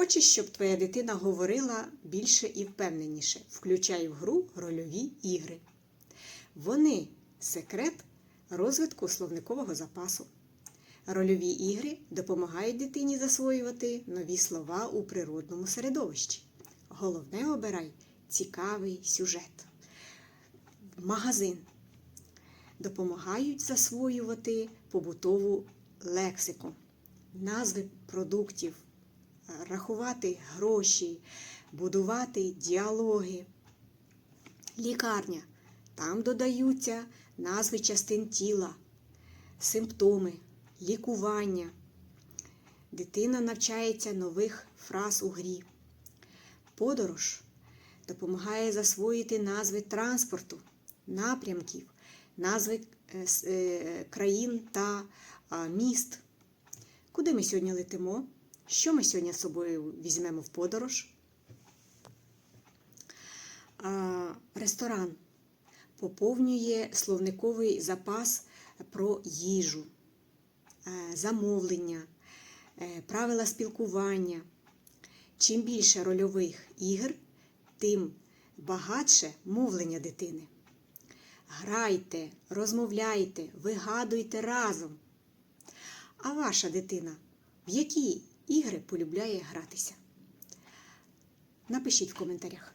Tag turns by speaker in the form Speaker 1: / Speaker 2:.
Speaker 1: Хочеш, щоб твоя дитина говорила більше і впевненіше, включай в гру рольові ігри. Вони секрет розвитку словникового запасу. Рольові ігри допомагають дитині засвоювати нові слова у природному середовищі. Головне обирай цікавий сюжет. Магазин допомагають засвоювати побутову лексику, назви продуктів, рахувати гроші, будувати діалоги. Лікарня. Там додаються назви частин тіла, симптоми, лікування. Дитина навчається нових фраз у грі. Подорож допомагає засвоїти назви транспорту, напрямків, назви е, е, країн та міст. Куди ми сьогодні летимо? Що ми сьогодні з собою візьмемо в подорож? Ресторан поповнює словниковий запас про їжу, е, замовлення, е, правила спілкування. Чим більше рольових ігр, тим багатше мовлення дитини. Грайте, розмовляйте, вигадуйте разом. А ваша дитина в які ігри полюбляє гратися? Напишіть в коментарях.